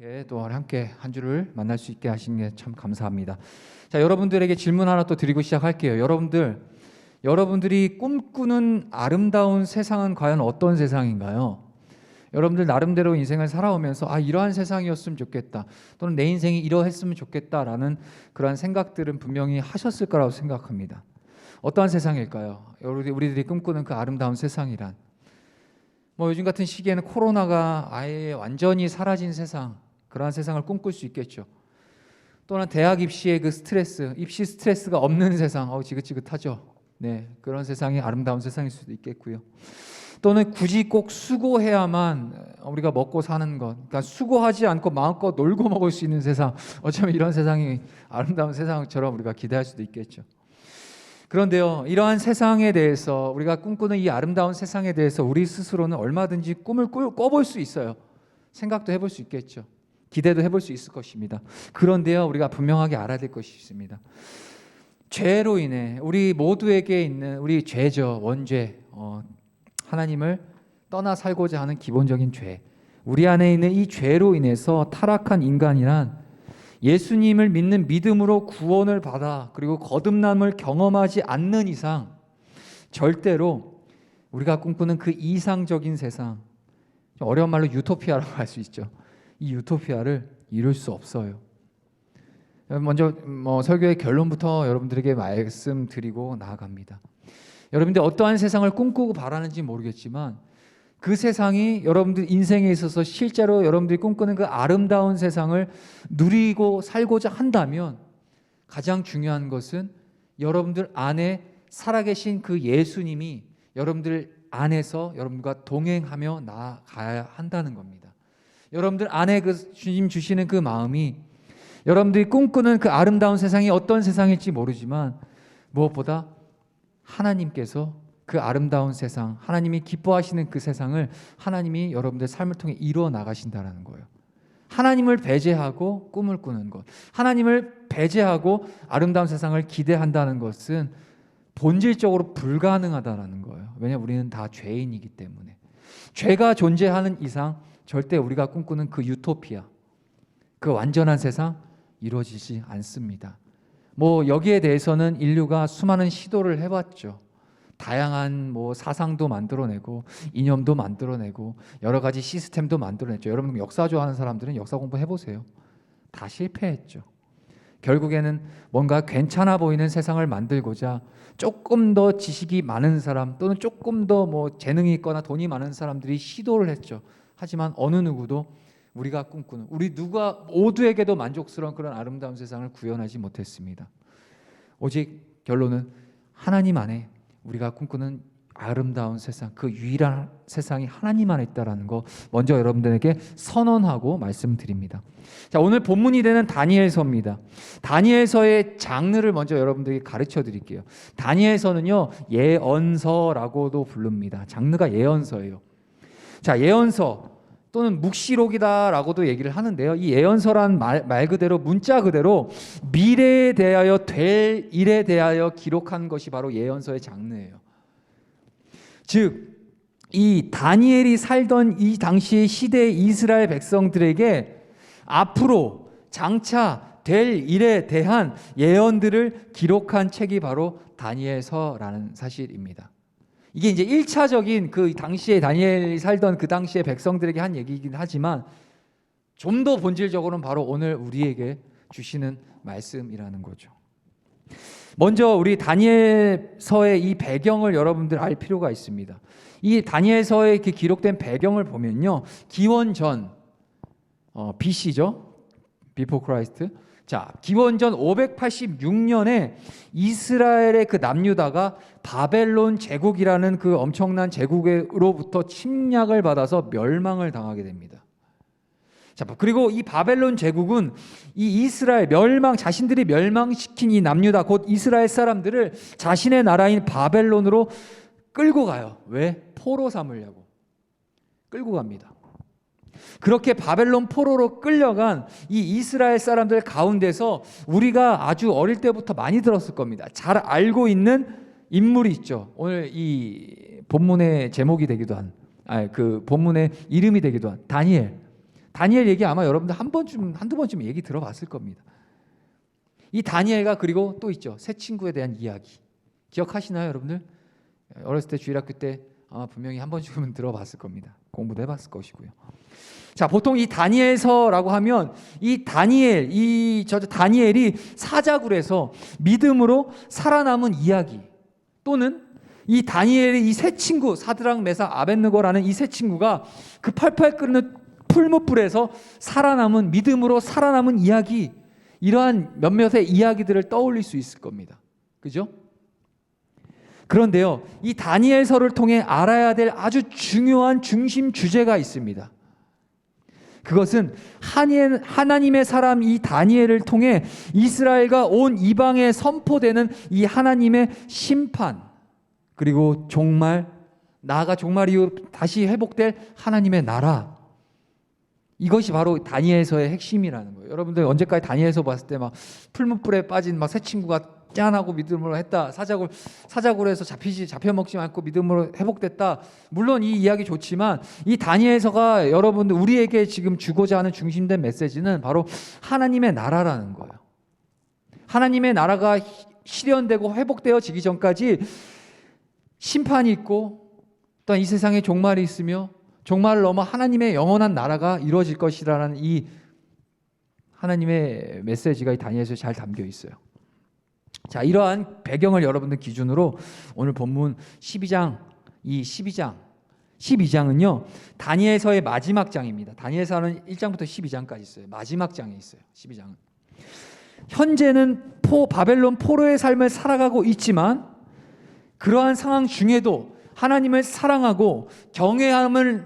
이렇게 또 함께 한 주를 만날 수 있게 하신 게 참 감사합니다. 자, 여러분들에게 질문 하나 또 드리고 시작할게요. 여러분들, 여러분들이 꿈꾸는 아름다운 세상은 과연 어떤 세상인가요? 여러분들 나름대로 인생을 살아오면서 아 이러한 세상이었으면 좋겠다 또는 내 인생이 이러했으면 좋겠다라는 그러한 생각들은 분명히 하셨을 거라고 생각합니다. 어떠한 세상일까요? 우리- 우리들이 꿈꾸는 그 아름다운 세상이란 뭐 요즘 같은 시기에는 코로나가 아예 완전히 사라진 세상 그러한 세상을 꿈꿀 수 있겠죠. 또는 대학 입시의 그 스트레스, 입시 스트레스가 없는 세상, 어 지긋지긋하죠. 네, 그런 세상이 아름다운 세상일 수도 있겠고요. 또는 굳이 꼭 수고해야만 우리가 먹고 사는 것, 그러니까 수고하지 않고 마음껏 놀고 먹을 수 있는 세상, 어쩌면 이런 세상이 아름다운 세상처럼 우리가 기대할 수도 있겠죠. 그런데요, 이러한 세상에 대해서 우리가 꿈꾸는 이 아름다운 세상에 대해서 우리 스스로는 얼마든지 꿈을 꾸- 꿔볼 수 있어요. 생각도 해볼 수 있겠죠. 기대도 해볼 수 있을 것입니다. 그런데요, 우리가 분명하게 알아야 될 것이 있습니다. 죄로 인해 우리 모두에게 있는 우리 죄죠, 원죄, 어, 하나님을 떠나 살고자 하는 기본적인 죄. 우리 안에 있는 이 죄로 인해서 타락한 인간이란 예수님을 믿는 믿음으로 구원을 받아 그리고 거듭남을 경험하지 않는 이상 절대로 우리가 꿈꾸는 그 이상적인 세상 좀 어려운 말로 유토피아라고 할 수 있죠. 이 유토피아를 이룰 수 없어요. 먼저 뭐 설교의 결론부터 여러분들에게 말씀드리고 나아갑니다. 여러분들 어떠한 세상을 꿈꾸고 바라는지 모르겠지만 그 세상이 여러분들 인생에 있어서 실제로 여러분들이 꿈꾸는 그 아름다운 세상을 누리고 살고자 한다면 가장 중요한 것은 여러분들 안에 살아계신 그 예수님이 여러분들 안에서 여러분과 동행하며 나아가야 한다는 겁니다. 여러분들 안에 그 주님 주시는 그 마음이 여러분들이 꿈꾸는 그 아름다운 세상이 어떤 세상일지 모르지만 무엇보다 하나님께서 그 아름다운 세상, 하나님이 기뻐하시는 그 세상을 하나님이 여러분들 삶을 통해 이루어 나가신다라는 거예요. 하나님을 배제하고 꿈을 꾸는 것, 하나님을 배제하고 아름다운 세상을 기대한다는 것은 본질적으로 불가능하다라는 거예요. 왜냐 우리는 다 죄인이기 때문에 죄가 존재하는 이상 절대 우리가 꿈꾸는 그 유토피아, 그 완전한 세상 이루어지지 않습니다. 뭐 여기에 대해서는 인류가 수많은 시도를 해봤죠. 다양한 뭐 사상도 만들어내고 이념도 만들어내고 여러 가지 시스템도 만들어냈죠. 여러분 역사 좋아하는 사람들은 역사 공부 해보세요. 다 실패했죠. 결국에는 뭔가 괜찮아 보이는 세상을 만들고자 조금 더 지식이 많은 사람 또는 조금 더 뭐 재능이 있거나 돈이 많은 사람들이 시도를 했죠. 하지만 어느 누구도 우리가 꿈꾸는 우리 누가 모두에게도 만족스러운 그런 아름다운 세상을 구현하지 못했습니다. 오직 결론은 하나님 안에 우리가 꿈꾸는 아름다운 세상, 그 유일한 세상이 하나님 안에 있다라는 거 먼저 여러분들에게 선언하고 말씀드립니다. 자, 오늘 본문이 되는 다니엘서입니다. 다니엘서의 장르를 먼저 여러분들에게 가르쳐 드릴게요. 다니엘서는요, 예언서라고도 부릅니다. 장르가 예언서예요. 자, 예언서 또는 묵시록이다라고도 얘기를 하는데요. 이 예언서란 말, 말 그대로 문자 그대로 미래에 대하여 될 일에 대하여 기록한 것이 바로 예언서의 장르예요. 즉, 이 다니엘이 살던 이 당시의 시대의 이스라엘 백성들에게 앞으로 장차 될 일에 대한 예언들을 기록한 책이 바로 다니엘서라는 사실입니다. 이게 이제 1차적인 그 당시에 다니엘이 살던 그 당시의 백성들에게 한 얘기이긴 하지만 좀 더 본질적으로는 바로 오늘 우리에게 주시는 말씀이라는 거죠. 먼저 우리 다니엘서의 이 배경을 여러분들 알 필요가 있습니다. 이 다니엘서에 이렇게 기록된 배경을 보면요. 기원전 어, BC죠. Before Christ. 자, 기원전 586년에 이스라엘의 그 남유다가 바벨론 제국이라는 그 엄청난 제국으로부터 침략을 받아서 멸망을 당하게 됩니다. 자, 그리고 이 바벨론 제국은 이 이스라엘 멸망 자신들이 멸망시킨 이 남유다 곧 이스라엘 사람들을 자신의 나라인 바벨론으로 끌고 가요. 왜? 포로 삼으려고. 끌고 갑니다. 그렇게 바벨론 포로로 끌려간 이 이스라엘 사람들 가운데서 우리가 아주 어릴 때부터 많이 들었을 겁니다. 잘 알고 있는 인물이 있죠. 오늘 이 본문의 제목이 되기도 한, 아, 그 본문의 이름이 되기도 한 다니엘. 다니엘 얘기 아마 여러분들 한 번쯤 한두 번쯤 얘기 들어봤을 겁니다. 이 다니엘과 그리고 또 있죠. 새 친구에 대한 이야기. 기억하시나요, 여러분들? 어렸을 때 주일학교 때 아마 분명히 한 번쯤은 들어봤을 겁니다. 공부도 해봤을 것이고요. 자, 보통 이 다니엘서라고 하면 이 다니엘, 이 저 다니엘이 사자굴에서 믿음으로 살아남은 이야기 또는 이 다니엘의 이세 친구 사드랑 메사 아벤느고라는 이세 친구가 그 팔팔 끓는 풀무불에서 살아남은 믿음으로 살아남은 이야기 이러한 몇몇의 이야기들을 떠올릴 수 있을 겁니다. 그죠? 그런데요, 이 다니엘서를 통해 알아야 될 아주 중요한 중심 주제가 있습니다. 그것은 하나님의 사람 이 다니엘을 통해 이스라엘과 온 이방에 선포되는 이 하나님의 심판 그리고 종말 나아가 종말 이후 다시 회복될 하나님의 나라 이것이 바로 다니엘서의 핵심이라는 거예요. 여러분들 언제까지 다니엘서 봤을 때 막 풀무불에 빠진 막 새 친구가 짠하고 믿음으로 했다. 사자굴 사자굴에서 잡히지 잡혀 먹지 않고 믿음으로 회복됐다. 물론 이 이야기 좋지만 이 다니엘서가 여러분들 우리에게 지금 주고자 하는 중심된 메시지는 바로 하나님의 나라라는 거예요. 하나님의 나라가 실현되고 회복되어지기 전까지 심판이 있고 또한 이 세상에 종말이 있으며 종말을 넘어 하나님의 영원한 나라가 이루어질 것이라는 이 하나님의 메시지가 이 다니엘서에 잘 담겨 있어요. 자, 이러한 배경을 여러분들 기준으로 오늘 본문 12장 이 12장 12장은요. 다니엘서의 마지막 장입니다. 다니엘서는 1장부터 12장까지 있어요. 마지막 장에 있어요. 12장은. 현재는 포 바벨론 포로의 삶을 살아가고 있지만 그러한 상황 중에도 하나님을 사랑하고 경외함을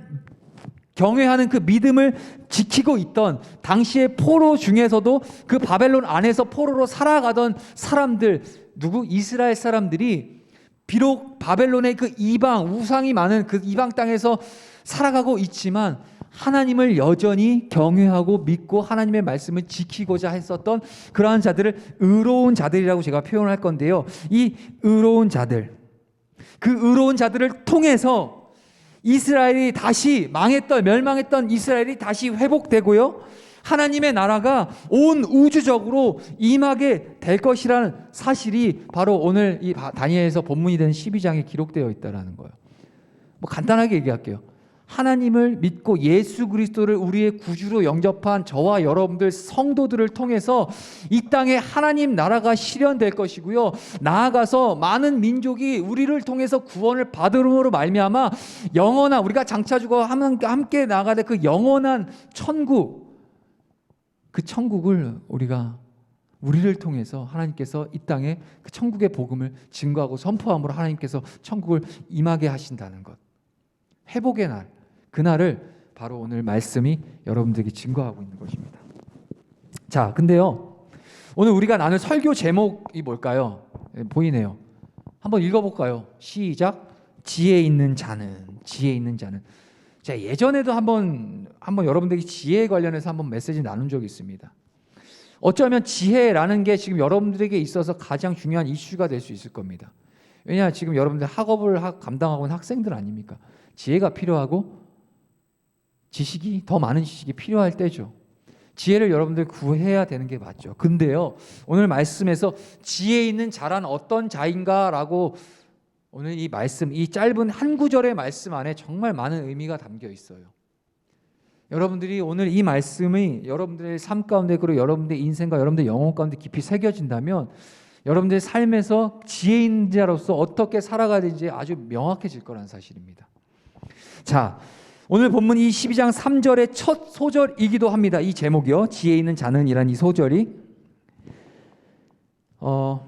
경외하는 그 믿음을 지키고 있던 당시의 포로 중에서도 그 바벨론 안에서 포로로 살아가던 사람들 누구 이스라엘 사람들이 비록 바벨론의 그 이방 우상이 많은 그 이방 땅에서 살아가고 있지만 하나님을 여전히 경외하고 믿고 하나님의 말씀을 지키고자 했었던 그러한 자들을 의로운 자들이라고 제가 표현할 건데요. 이 의로운 자들 그 의로운 자들을 통해서 이스라엘이 다시 망했던 멸망했던 이스라엘이 다시 회복되고요. 하나님의 나라가 온 우주적으로 임하게 될 것이라는 사실이 바로 오늘 이 다니엘에서 본문이 된 12장에 기록되어 있다라는 거예요. 뭐 간단하게 얘기할게요. 하나님을 믿고 예수 그리스도를 우리의 구주로 영접한 저와 여러분들 성도들을 통해서 이 땅에 하나님 나라가 실현될 것이고요. 나아가서 많은 민족이 우리를 통해서 구원을 받음으로 말미암아 영원한 우리가 장차 주고 함께 나가야 될그 영원한 천국 그 천국을 우리가 우리를 통해서 하나님께서 이 땅에 그 천국의 복음을 증거하고 선포함으로 하나님께서 천국을 임하게 하신다는 것. 회복의 날, 그날을 바로 오늘 말씀이 여러분들에게 증거하고 있는 것입니다. 자, 근데요. 오늘 우리가 나눌 설교 제목이 뭘까요? 네, 보이네요. 한번 읽어볼까요? 시작. 지혜 있는 자는, 지혜 있는 자는. 자, 예전에도 한번, 한번 여러분들에게 지혜에 관련해서 한번 메시지 나눈 적이 있습니다. 어쩌면 지혜라는 게 지금 여러분들에게 있어서 가장 중요한 이슈가 될 수 있을 겁니다. 왜냐 지금 여러분들 학업을 감당하고 있는 학생들 아닙니까? 지혜가 필요하고 지식이 더 많은 지식이 필요할 때죠. 지혜를 여러분들 구해야 되는 게 맞죠. 근데요, 오늘 말씀에서 지혜 있는 자란 어떤 자인가라고 오늘 이 말씀, 이 짧은 한 구절의 말씀 안에 정말 많은 의미가 담겨 있어요. 여러분들이 오늘 이 말씀이 여러분들의 삶 가운데 그리고 여러분들의 인생과 여러분들의 영혼 가운데 깊이 새겨진다면 여러분들의 삶에서 지혜 있는 자로서 어떻게 살아가야 되는지 아주 명확해질 거라는 사실입니다. 자, 오늘 본문 이 12장 3절의 첫 소절이기도 합니다. 이 제목이요. 지혜 있는 자는 이란 이 소절이 어,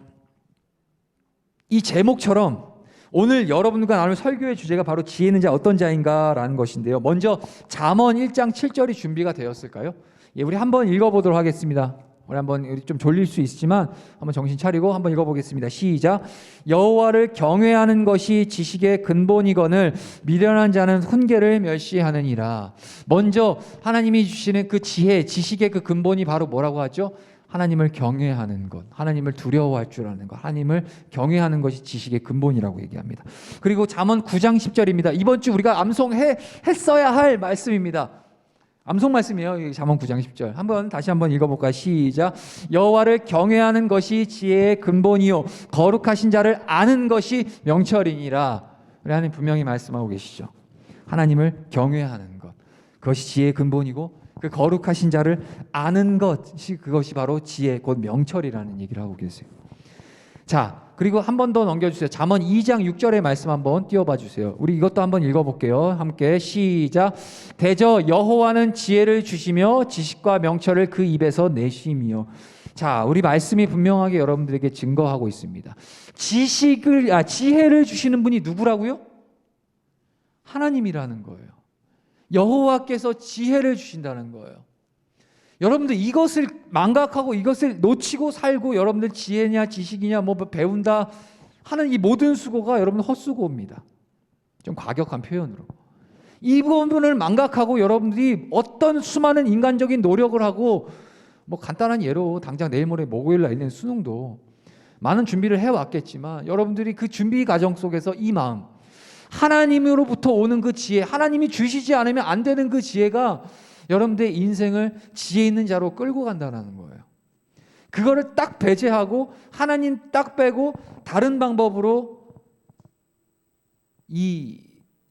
이 제목처럼 오늘 여러분과 나눌 설교의 주제가 바로 지혜 있는 자 어떤 자인가라는 것인데요. 먼저 잠언 1장 7절이 준비가 되었을까요? 예, 우리 한번 읽어보도록 하겠습니다. 우리 한번 좀 졸릴 수 있지만 한번 정신 차리고 한번 읽어보겠습니다. 시작. 여호와를 경외하는 것이 지식의 근본이거늘 미련한 자는 훈계를 멸시하느니라. 먼저 하나님이 주시는 그 지혜, 지식의 그 근본이 바로 뭐라고 하죠? 하나님을 경외하는 것, 하나님을 두려워할 줄 아는 것, 하나님을 경외하는 것이 지식의 근본이라고 얘기합니다. 그리고 잠언 9장 10절입니다. 이번 주 우리가 암송해 했어야 할 말씀입니다. 암송 말씀이에요. 이 잠언 9장 10절. 한번 다시 한번 읽어볼까요? 시작. 여호와를 경외하는 것이 지혜의 근본이요 거룩하신 자를 아는 것이 명철이니라. 우리 하나님 분명히 말씀하고 계시죠. 하나님을 경외하는 것. 그것이 지혜의 근본이고 그 거룩하신 자를 아는 것이 그것이 바로 지혜 곧 명철이라는 얘기를 하고 계세요. 자, 그리고 한 번 더 넘겨주세요. 잠언 2장 6절의 말씀 한번 띄워봐 주세요. 우리 이것도 한번 읽어볼게요. 함께 시작. 대저 여호와는 지혜를 주시며 지식과 명철을 그 입에서 내심이요. 자, 우리 말씀이 분명하게 여러분들에게 증거하고 있습니다. 지식을 아 지혜를 주시는 분이 누구라고요? 하나님이라는 거예요. 여호와께서 지혜를 주신다는 거예요. 여러분들 이것을 망각하고 이것을 놓치고 살고 여러분들 지혜냐 지식이냐 뭐 배운다 하는 이 모든 수고가 여러분 헛수고입니다. 좀 과격한 표현으로. 이 부분을 망각하고 여러분들이 어떤 수많은 인간적인 노력을 하고 뭐 간단한 예로 당장 내일 모레 목요일 날 있는 수능도 많은 준비를 해 왔겠지만 여러분들이 그 준비 과정 속에서 이 마음 하나님으로부터 오는 그 지혜 하나님이 주시지 않으면 안 되는 그 지혜가 여러분들의 인생을 지혜 있는 자로 끌고 간다는 거예요. 그거를 딱 배제하고 하나님 딱 빼고 다른 방법으로 이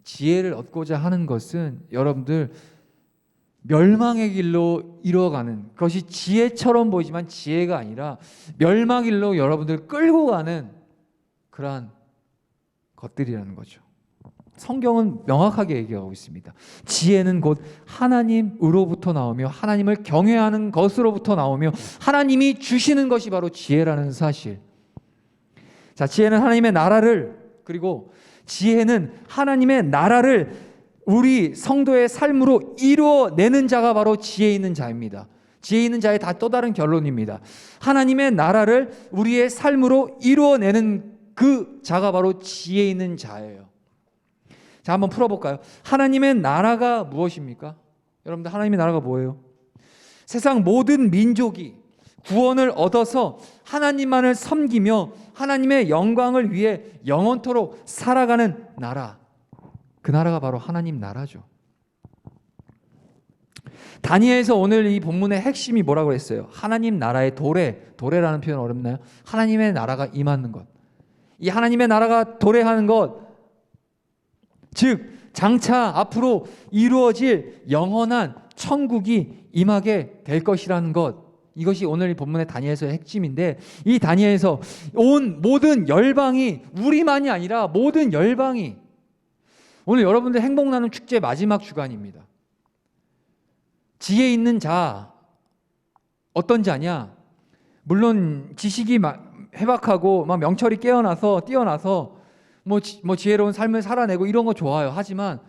지혜를 얻고자 하는 것은 여러분들 멸망의 길로 이뤄가는 것이 지혜처럼 보이지만 지혜가 아니라 멸망의 길로 여러분들 끌고 가는 그러한 것들이라는 거죠. 성경은 명확하게 얘기하고 있습니다. 지혜는 곧 하나님으로부터 나오며 하나님을 경외하는 것으로부터 나오며 하나님이 주시는 것이 바로 지혜라는 사실. 자, 지혜는 하나님의 나라를 그리고 지혜는 하나님의 나라를 우리 성도의 삶으로 이루어내는 자가 바로 지혜 있는 자입니다. 지혜 있는 자의 다 또 다른 결론입니다. 하나님의 나라를 우리의 삶으로 이루어내는 그 자가 바로 지혜 있는 자예요. 자, 한번 풀어볼까요? 하나님의 나라가 무엇입니까? 여러분들, 하나님의 나라가 뭐예요? 세상 모든 민족이 구원을 얻어서 하나님만을 섬기며 하나님의 영광을 위해 영원토록 살아가는 나라. 그 나라가 바로 하나님 나라죠. 다니엘서 오늘 이 본문의 핵심이 뭐라고 했어요? 하나님 나라의 도래, 도래라는 표현 어렵나요? 하나님의 나라가 임하는 것. 이 하나님의 나라가 도래하는 것, 즉 장차 앞으로 이루어질 영원한 천국이 임하게 될 것이라는 것. 이것이 오늘 본문의 다니엘서의 핵심인데 이 다니엘서 온 모든 열방이 우리만이 아니라 모든 열방이 오늘 여러분들 행복 나눔 축제 마지막 주간입니다. 지혜 있는 자 어떤 자냐? 물론 지식이 해박하고 막 명철이 깨어나서 뛰어나서 뭐, 지, 뭐 지혜로운 삶을 살아내고 이런 거 좋아요. 하지만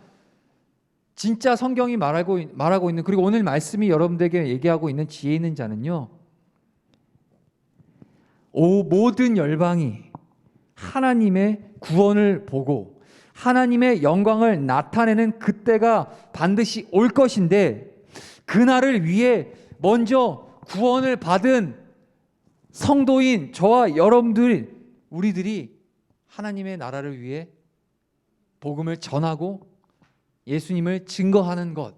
진짜 성경이 말하고 말하고 있는 그리고 오늘 말씀이 여러분들에게 얘기하고 있는 지혜 있는 자는요. 오 모든 열방이 하나님의 구원을 보고 하나님의 영광을 나타내는 그때가 반드시 올 것인데 그날을 위해 먼저 구원을 받은 성도인 저와 여러분들 우리들이 하나님의 나라를 위해 복음을 전하고 예수님을 증거하는 것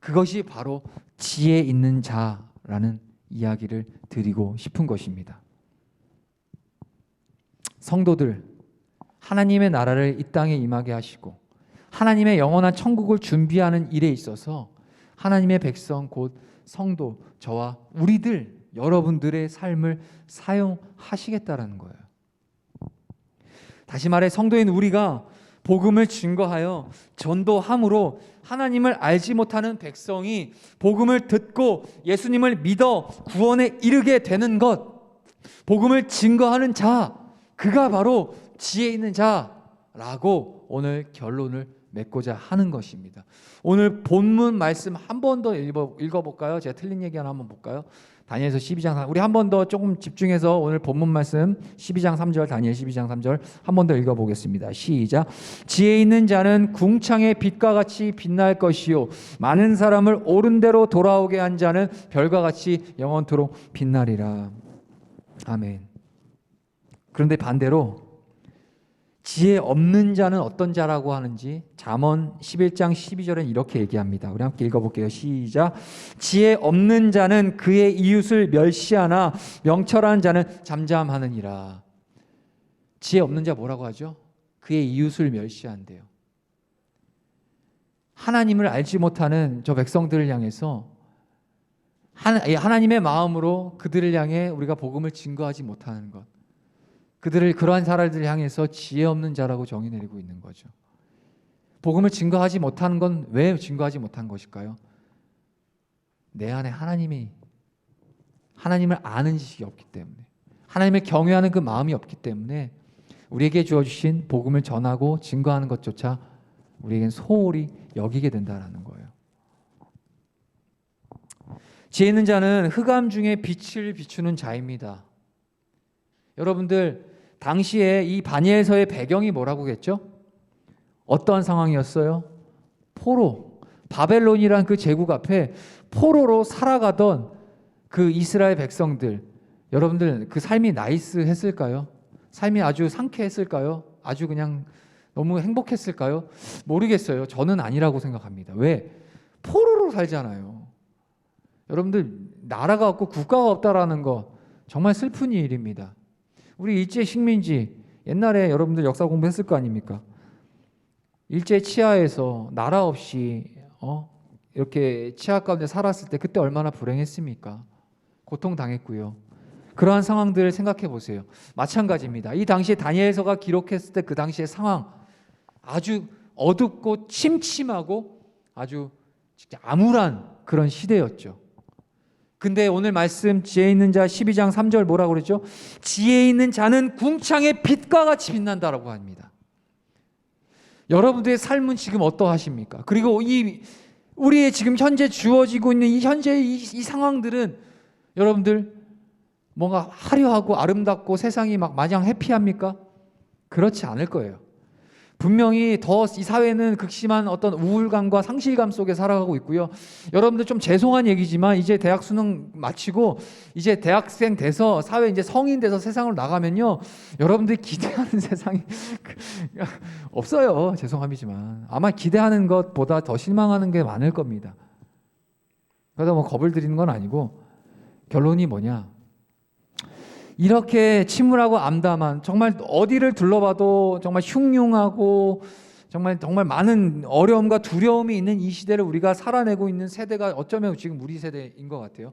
그것이 바로 지혜 있는 자라는 이야기를 드리고 싶은 것입니다. 성도들 하나님의 나라를 이 땅에 임하게 하시고 하나님의 영원한 천국을 준비하는 일에 있어서 하나님의 백성 곧 성도 저와 우리들 여러분들의 삶을 사용하시겠다라는 거예요. 다시 말해 성도인 우리가 복음을 증거하여 전도함으로 하나님을 알지 못하는 백성이 복음을 듣고 예수님을 믿어 구원에 이르게 되는 것, 복음을 증거하는 자, 그가 바로 지혜 있는 자라고 오늘 결론을 맺고자 하는 것입니다. 오늘 본문 말씀 한 번 더 읽어볼까요? 제가 틀린 얘기 하나 한번 볼까요? 다니엘서 12장 3 우리 한 번 더 조금 집중해서 오늘 본문 말씀 12장 3절 다니엘 12장 3절 한 번 더 읽어 보겠습니다. 시작. 지혜 있는 자는 궁창의 빛과 같이 빛날 것이요 많은 사람을 옳은 대로 돌아오게 한 자는 별과 같이 영원토록 빛나리라. 아멘. 그런데 반대로 지혜 없는 자는 어떤 자라고 하는지 잠언 11장 12절엔 이렇게 얘기합니다. 우리 함께 읽어볼게요. 시작. 지혜 없는 자는 그의 이웃을 멸시하나 명철한 자는 잠잠하느니라. 지혜 없는 자 뭐라고 하죠? 그의 이웃을 멸시한대요. 하나님을 알지 못하는 저 백성들을 향해서 하나님의 마음으로 그들을 향해 우리가 복음을 증거하지 못하는 것. 그들을 그러한 사람들을 향해서 지혜 없는 자라고 정의 내리고 있는 거죠. 복음을 증거하지 못하는 건 왜 증거하지 못한 것일까요? 내 안에 하나님이 하나님을 아는 지식이 없기 때문에 하나님을 경외하는 그 마음이 없기 때문에 우리에게 주어 주신 복음을 전하고 증거하는 것조차 우리에겐 소홀히 여기게 된다라는 거예요. 지혜 있는 자는 흑암 중에 빛을 비추는 자입니다. 여러분들 당시에 이 바니엘서의 배경이 뭐라고 겠죠? 어떠한 상황이었어요? 포로 바벨론이란 그 제국 앞에 포로로 살아가던 그 이스라엘 백성들 여러분들 그 삶이 나이스했을까요? 삶이 아주 상쾌했을까요? 아주 그냥 너무 행복했을까요? 모르겠어요. 저는 아니라고 생각합니다. 왜? 포로로 살잖아요. 여러분들 나라가 없고 국가가 없다라는 거 정말 슬픈 일입니다. 우리 일제 식민지 옛날에 여러분들 역사 공부했을 거 아닙니까? 일제 치하에서 나라 없이 어? 이렇게 치하 가운데 살았을 때 그때 얼마나 불행했습니까? 고통 당했고요. 그러한 상황들을 생각해 보세요. 마찬가지입니다. 이 당시에 다니엘서가 기록했을 때 그 당시의 상황 아주 어둡고 침침하고 아주 진짜 암울한 그런 시대였죠. 근데 오늘 말씀 지혜 있는 자 12장 3절 뭐라고 그랬죠? 지혜 있는 자는 궁창의 빛과 같이 빛난다라고 합니다. 여러분들의 삶은 지금 어떠하십니까? 그리고 이 우리의 지금 현재 주어지고 있는 이 현재 이, 이 상황들은 여러분들 뭔가 화려하고 아름답고 세상이 막 마냥 해피합니까? 그렇지 않을 거예요. 분명히 더 이 사회는 극심한 어떤 우울감과 상실감 속에 살아가고 있고요. 여러분들 좀 죄송한 얘기지만 이제 대학 수능 마치고 이제 대학생 돼서 사회 이제 성인 돼서 세상으로 나가면요. 여러분들이 기대하는 세상이 없어요. 죄송함이지만 아마 기대하는 것보다 더 실망하는 게 많을 겁니다. 그래서 뭐 겁을 드리는 건 아니고 결론이 뭐냐? 이렇게 침울하고 암담한 정말 어디를 둘러봐도 정말 흉흉하고 정말 정말 많은 어려움과 두려움이 있는 이 시대를 우리가 살아내고 있는 세대가 어쩌면 지금 우리 세대인 것 같아요.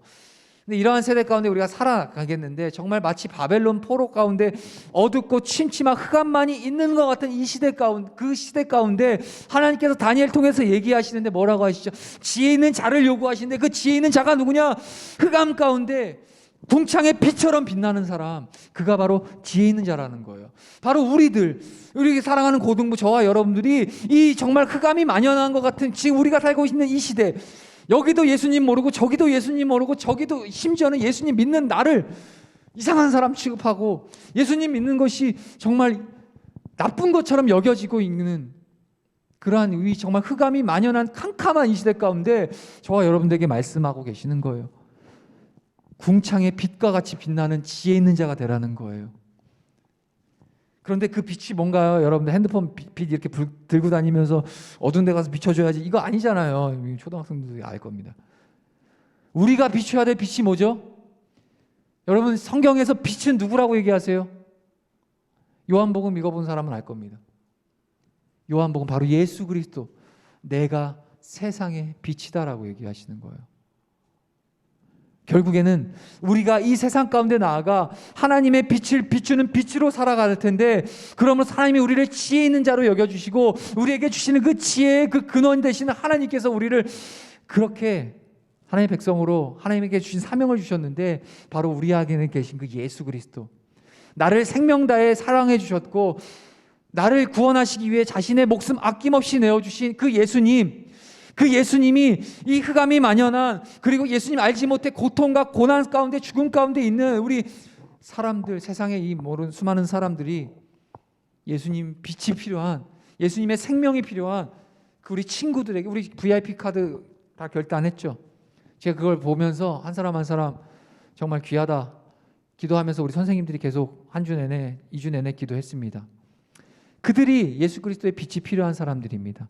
근데 이러한 세대 가운데 우리가 살아가겠는데 정말 마치 바벨론 포로 가운데 어둡고 침침한 흑암만이 있는 것 같은 이 시대 가운데 그 시대 가운데 하나님께서 다니엘 통해서 얘기하시는데 뭐라고 하시죠? 지혜 있는 자를 요구하시는데 그 지혜 있는 자가 누구냐? 흑암 가운데 궁창의 빛처럼 빛나는 사람, 그가 바로 지혜 있는 자라는 거예요. 바로 우리들, 우리 사랑하는 고등부 저와 여러분들이 이 정말 흑암이 만연한 것 같은 지금 우리가 살고 있는 이 시대, 여기도 예수님 모르고 저기도 예수님 모르고 저기도 심지어는 예수님 믿는 나를 이상한 사람 취급하고 예수님 믿는 것이 정말 나쁜 것처럼 여겨지고 있는 그러한 이 정말 흑암이 만연한 캄캄한 이 시대 가운데 저와 여러분들에게 말씀하고 계시는 거예요. 궁창의 빛과 같이 빛나는 지혜 있는 자가 되라는 거예요. 그런데 그 빛이 뭔가요? 여러분들 핸드폰 빛, 빛 이렇게 불, 들고 다니면서 어두운 데 가서 비춰줘야지 이거 아니잖아요. 초등학생들이 알 겁니다. 우리가 비춰야 될 빛이 뭐죠? 여러분 성경에서 빛은 누구라고 얘기하세요? 요한복음 읽어본 사람은 알 겁니다. 요한복음 바로 예수 그리스도 내가 세상의 빛이다라고 얘기하시는 거예요. 결국에는 우리가 이 세상 가운데 나아가 하나님의 빛을 비추는 빛으로 살아갈 텐데 그러므로 하나님이 우리를 지혜 있는 자로 여겨주시고 우리에게 주시는 그 지혜의 그 근원 되시는 하나님께서 우리를 그렇게 하나님의 백성으로 하나님에게 주신 사명을 주셨는데 바로 우리에게는 계신 그 예수 그리스도. 나를 생명 다해 사랑해 주셨고 나를 구원하시기 위해 자신의 목숨 아낌없이 내어주신 그 예수님 그 예수님이 이 흑암이 만연한 그리고 예수님 알지 못해 고통과 고난 가운데 죽음 가운데 있는 우리 사람들 세상에 이 모르는 수많은 사람들이 예수님 빛이 필요한 예수님의 생명이 필요한 그 우리 친구들에게 우리 VIP 카드 다 결단했죠. 제가 그걸 보면서 한 사람 한 사람 정말 귀하다 기도하면서 우리 선생님들이 계속 한 주 내내 이 주 내내 기도했습니다. 그들이 예수 그리스도의 빛이 필요한 사람들입니다.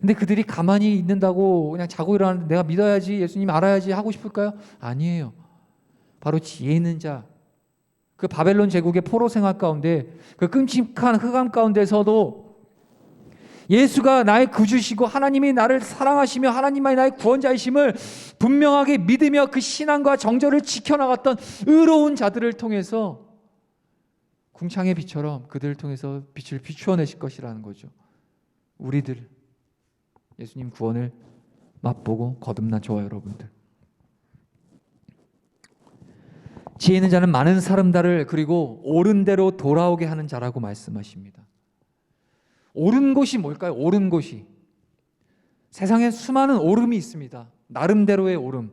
근데 그들이 가만히 있는다고 그냥 자고 일어나는데 내가 믿어야지 예수님 알아야지 하고 싶을까요? 아니에요. 바로 지혜 있는 자. 그 바벨론 제국의 포로 생활 가운데 그 끔찍한 흑암 가운데서도 예수가 나의 구주시고 하나님이 나를 사랑하시며 하나님만이 나의 구원자이심을 분명하게 믿으며 그 신앙과 정절을 지켜나갔던 의로운 자들을 통해서 궁창의 빛처럼 그들을 통해서 빛을 비추어내실 것이라는 거죠. 우리들 예수님 구원을 맛보고 거듭난 저와 여러분들. 지혜 있는 자는 많은 사람들을 그리고 옳은 대로 돌아오게 하는 자라고 말씀하십니다. 옳은 곳이 뭘까요? 옳은 곳이 세상에 수많은 옳음이 있습니다. 나름대로의 옳음.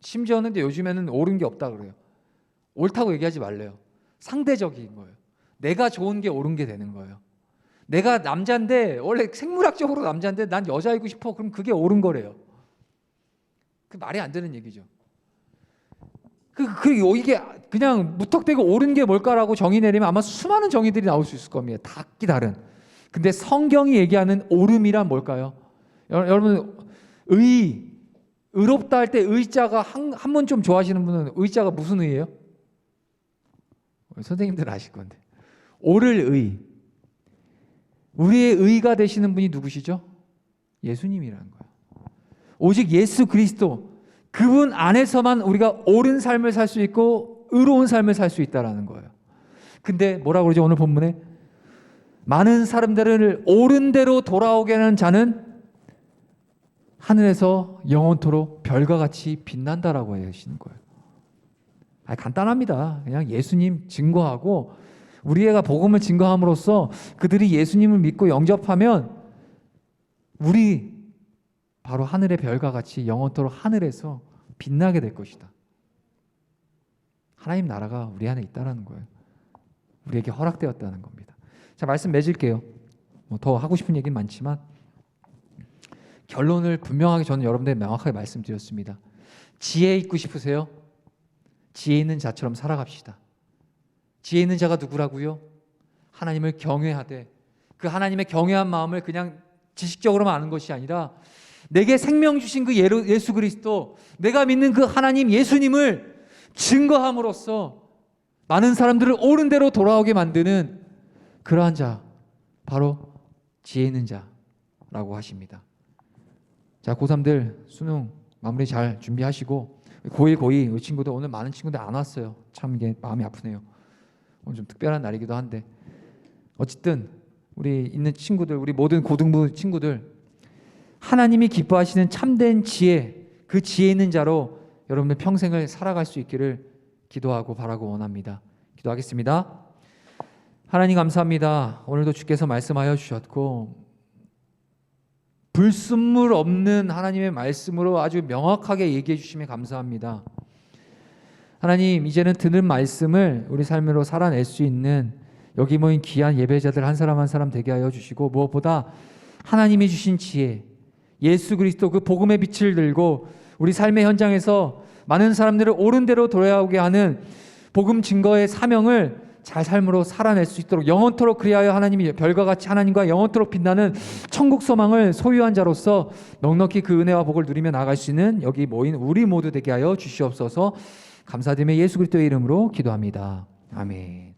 심지어는 요즘에는 옳은 게 없다 그래요. 옳다고 얘기하지 말래요. 상대적인 거예요. 내가 좋은 게 옳은 게 되는 거예요. 내가 남자인데 원래 생물학적으로 남자인데 난 여자이고 싶어. 그럼 그게 옳은 거래요. 그 말이 안 되는 얘기죠. 그, 그 이게 그냥 무턱대고 옳은 게 뭘까라고 정의 내리면 아마 수많은 정의들이 나올 수 있을 겁니다. 각기 다른. 근데 성경이 얘기하는 옳음이란 뭘까요? 여- 여러분 의 의롭다 할 때 의자가 한한 분좀 좋아하시는 분은 의자가 무슨 의예요? 선생님들 아실 건데 옳을 의. 우리의 의가 되시는 분이 누구시죠? 예수님이라는 거예요. 오직 예수 그리스도 그분 안에서만 우리가 옳은 삶을 살 수 있고 의로운 삶을 살 수 있다라는 거예요. 근데 뭐라고 그러죠? 오늘 본문에 많은 사람들을 옳은 대로 돌아오게 하는 자는 하늘에서 영원토록 별과 같이 빛난다라고 하시는 거예요. 아, 간단합니다. 그냥 예수님 증거하고 우리가 복음을 증거함으로써 그들이 예수님을 믿고 영접하면 우리 바로 하늘의 별과 같이 영원토록 하늘에서 빛나게 될 것이다. 하나님 나라가 우리 안에 있다라는 거예요. 우리에게 허락되었다는 겁니다. 자 말씀 맺을게요. 뭐 더 하고 싶은 얘기는 많지만 결론을 분명하게 저는 여러분들 명확하게 말씀드렸습니다. 지혜 있고 싶으세요? 지혜 있는 자처럼 살아갑시다. 지혜 있는 자가 누구라고요? 하나님을 경외하되 그 하나님의 경외한 마음을 그냥 지식적으로만 아는 것이 아니라 내게 생명 주신 그 예수 그리스도 내가 믿는 그 하나님 예수님을 증거함으로써 많은 사람들을 옳은 대로 돌아오게 만드는 그러한 자 바로 지혜 있는 자라고 하십니다. 자 고3들 수능 마무리 잘 준비하시고 고1 고2 이 친구들 오늘 많은 친구들 안 왔어요. 참 이게 마음이 아프네요. 오늘 좀 특별한 날이기도 한데 어쨌든 우리 있는 친구들 우리 모든 고등부 친구들 하나님이 기뻐하시는 참된 지혜 그 지혜 있는 자로 여러분들 평생을 살아갈 수 있기를 기도하고 바라고 원합니다. 기도하겠습니다. 하나님 감사합니다. 오늘도 주께서 말씀하여 주셨고 불순물 없는 하나님의 말씀으로 아주 명확하게 얘기해 주심에 감사합니다. 하나님 이제는 듣는 말씀을 우리 삶으로 살아낼 수 있는 여기 모인 귀한 예배자들 한 사람 한 사람 되게 하여 주시고 무엇보다 하나님이 주신 지혜 예수 그리스도 그 복음의 빛을 들고 우리 삶의 현장에서 많은 사람들을 옳은 대로 돌아오게 하는 복음 증거의 사명을 잘 삶으로 살아낼 수 있도록 영원토록 그리하여 하나님이 별과 같이 하나님과 영원토록 빛나는 천국 소망을 소유한 자로서 넉넉히 그 은혜와 복을 누리며 나아갈 수 있는 여기 모인 우리 모두 되게 하여 주시옵소서 감사드리며 예수 그리스도의 이름으로 기도합니다. 아멘.